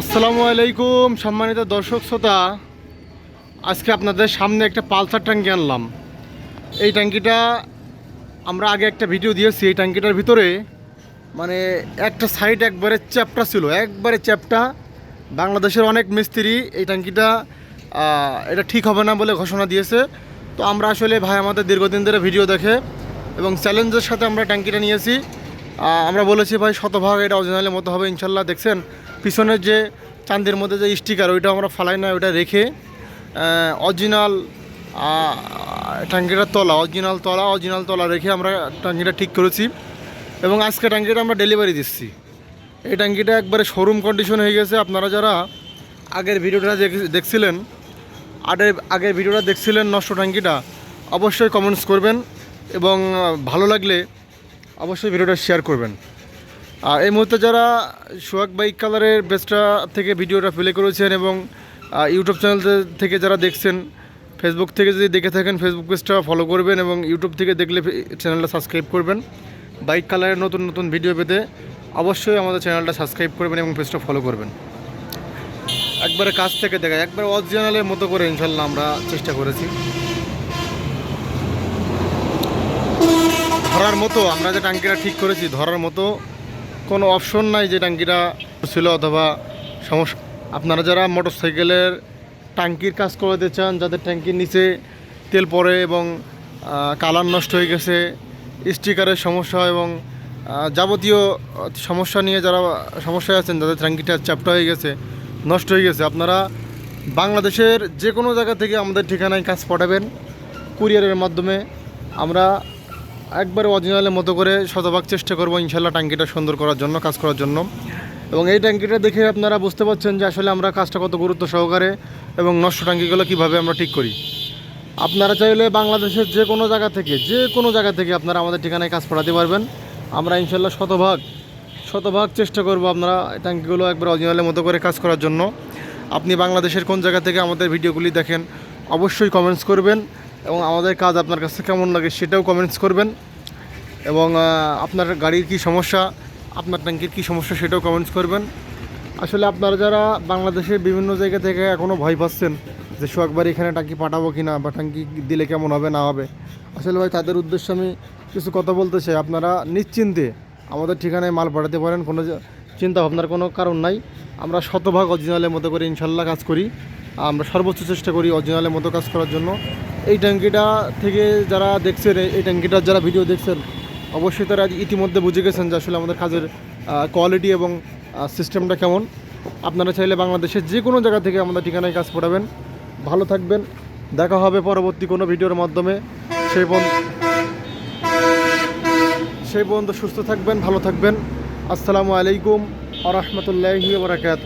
আসসালামু আলাইকুম, সম্মানিত দর্শক শ্রোতা। আজকে আপনাদের সামনে একটা পালসার ট্যাঙ্কি আনলাম। এই ট্যাঙ্কিটা আমরা আগে একটা ভিডিও দিয়েছি, এই ট্যাঙ্কিটার ভিতরে মানে একটা সাইড একবারে চ্যাপটা ছিল, একবারে চ্যাপটা। বাংলাদেশের অনেক মিস্ত্রি এই ট্যাঙ্কিটা এটা ঠিক হবে না বলে ঘোষণা দিয়েছে। তো আমরা আসলে ভাই আমাদের দীর্ঘদিন ধরে ভিডিও দেখে এবং চ্যালেঞ্জের সাথে আমরা ট্যাঙ্কিটা নিয়েছি। আমরা বলেছি ভাই শতভাগ এটা অরিজিনালের মতো হবে, ইনশাল্লাহ দেখছেন। পিছনের যে চান্দের মধ্যে যে স্টিকার ওইটা আমরা ফালাই না, ওইটা রেখে অরিজিনাল ট্যাঙ্কিটার তলা অরিজিনাল তলা অরিজিনাল তলা রেখে আমরা ট্যাঙ্কিটা ঠিক করেছি। এবং আজকে ট্যাঙ্কিটা আমরা ডেলিভারি দিচ্ছি। এই ট্যাঙ্কিটা একবারে শোরুম কন্ডিশন হয়ে গেছে। আপনারা যারা আগের ভিডিওটা দেখ- দেখছিলেন আগের আগের ভিডিওটা দেখছিলেন নষ্ট ট্যাঙ্কিটা, অবশ্যই কমেন্টস করবেন এবং ভালো লাগলে অবশ্যই ভিডিওটা শেয়ার করবেন। আর এই মুহূর্তে যারা সোহাগ বাইক কালারের বেস্টটা থেকে ভিডিওটা প্লে করেছেন এবং ইউটিউব চ্যানেল থেকে যারা দেখছেন ফেসবুক থেকে যদি দেখে থাকেন ফেসবুক পেজটা ফলো করবেন এবং ইউটিউব থেকে দেখলে চ্যানেলটা সাবস্ক্রাইব করবেন। বাইক কালারের নতুন নতুন ভিডিও পেতে অবশ্যই আমাদের চ্যানেলটা সাবস্ক্রাইব করবেন এবং পেজটা ফলো করবেন। একবারে কাছ থেকে দেখা, একবার অরিজিনালের মতো করে ইনশাল্লাহ আমরা চেষ্টা করেছি। ধরার মতো, আমরা যে ট্যাঙ্কিটা ঠিক করেছি, ধরার মতো কোনো অপশন নাই যে ট্যাঙ্কিটা ছিল অথবা সমস্যা। আপনারা যারা মোটর সাইকেলের ট্যাঙ্কির কাজ করাতে চান, যাদের ট্যাঙ্কির নিচে তেল পড়ে এবং কালার নষ্ট হয়ে গেছে, স্টিকারের সমস্যা এবং যাবতীয় সমস্যা নিয়ে যারা সমস্যায় আছেন, যাদের ট্যাঙ্কিটা চ্যাপটা হয়ে গেছে, নষ্ট হয়ে গেছে, আপনারা বাংলাদেশের যে কোনো জায়গা থেকে আমাদের ঠিকানায় কাজ পাঠাবেন। কুরিয়ারের মাধ্যমে আমরা একবারে অরিজিনালের মতো করে শতভাগ চেষ্টা করব ইনশাল্লাহ ট্যাঙ্কিটা সুন্দর করার জন্য, কাজ করার জন্য। এবং এই ট্যাঙ্কিটা দেখে আপনারা বুঝতে পারছেন যে আসলে আমরা কাজটা কত গুরুত্ব সহকারে এবং নষ্ট ট্যাঙ্কিগুলো কীভাবে আমরা ঠিক করি। আপনারা চাইলে বাংলাদেশের যে কোনো জায়গা থেকে, যে কোনো জায়গা থেকে আপনারা আমাদের ঠিকানায় কাজ পাঠাতে পারবেন। আমরা ইনশাল্লাহ শতভাগ শতভাগ চেষ্টা করব আপনারা ট্যাঙ্কিগুলো একবার অরিজিনালের মতো করে কাজ করার জন্য। আপনি বাংলাদেশের কোন জায়গা থেকে আমাদের ভিডিওগুলি দেখেন, অবশ্যই কমেন্টস করবেন। এবং আমাদের কাজ আপনার কাছে কেমন লাগে সেটাও কমেন্টস করবেন। এবং আপনার গাড়ির কি সমস্যা, আপনার ট্যাঙ্কির কি সমস্যা সেটাও কমেন্টস করবেন। আসলে আপনারা যারা বাংলাদেশের বিভিন্ন জায়গা থেকে এখনও ভয় পাচ্ছেন যে সোহাগবার এখানে ট্যাঙ্কি পাঠাবো কি না বা ট্যাঙ্কি দিলে কেমন হবে, না হবে, আসলে ভাই তাদের উদ্দেশ্যে আমি কিছু কথা বলতে চাই। আপনারা নিশ্চিন্তে আমাদের ঠিকানায় মাল পাঠাতে পারেন, কোনো চিন্তা ভাবনার কোনো কারণ নাই। আমরা শতভাগ অরিজিনালের মতো করে ইনশাল্লাহ কাজ করি। আমরা সর্বোচ্চ চেষ্টা করি অরিজিনালের মতো কাজ করার জন্য। এই ট্যাঙ্কিটা থেকে যারা দেখছেন, এই- ট্যাঙ্কিটার যারা ভিডিও দেখছেন, অবশ্যই তারা ইতিমধ্যে বুঝে গেছেন যে আসলে আমাদের কাজের কোয়ালিটি এবং সিস্টেমটা কেমন। আপনারা চাইলে বাংলাদেশের যে কোনো জায়গা থেকে আমাদের ঠিকানায় কাজ পড়াবেন ভালো থাকবেন। দেখা হবে পরবর্তী কোনো ভিডিওর মাধ্যমে। সেই সেই পর্যন্ত সুস্থ থাকবেন, ভালো থাকবেন। আসসালামু আলাইকুম আ রহমতুল্লাহি বরাকাত